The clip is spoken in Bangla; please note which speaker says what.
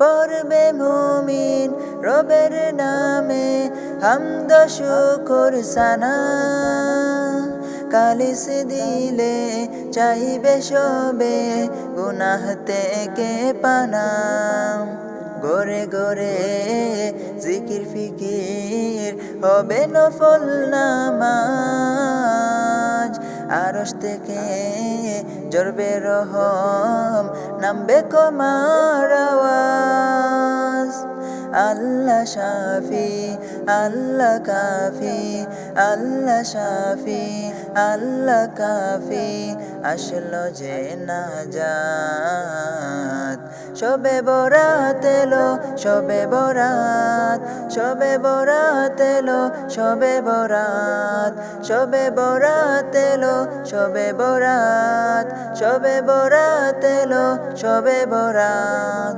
Speaker 1: পড়বে মুমিন রবের নামে হামদ, শুকুর, সানা। কালিস দিলে চাইবে সবে গুনাহ থেকে পানা। গোরে গোরে জিকির ফিকির হবে নফল নামাজ। আরশ থেকে জরবে রহম, নামবে কমার আওয়াজ। আল্লাহ শাফি, আল্লাহ কাফি, আল্লাহ শাফি, আল্লাহ কাফি। আসলো যে নাজাত সবে বরাত এলো সবে বরাত সবে বরাত এলো সবে বরাত। সবে বরাত এলো সবে বরাত সবে বরাত এলো সবে বরাত।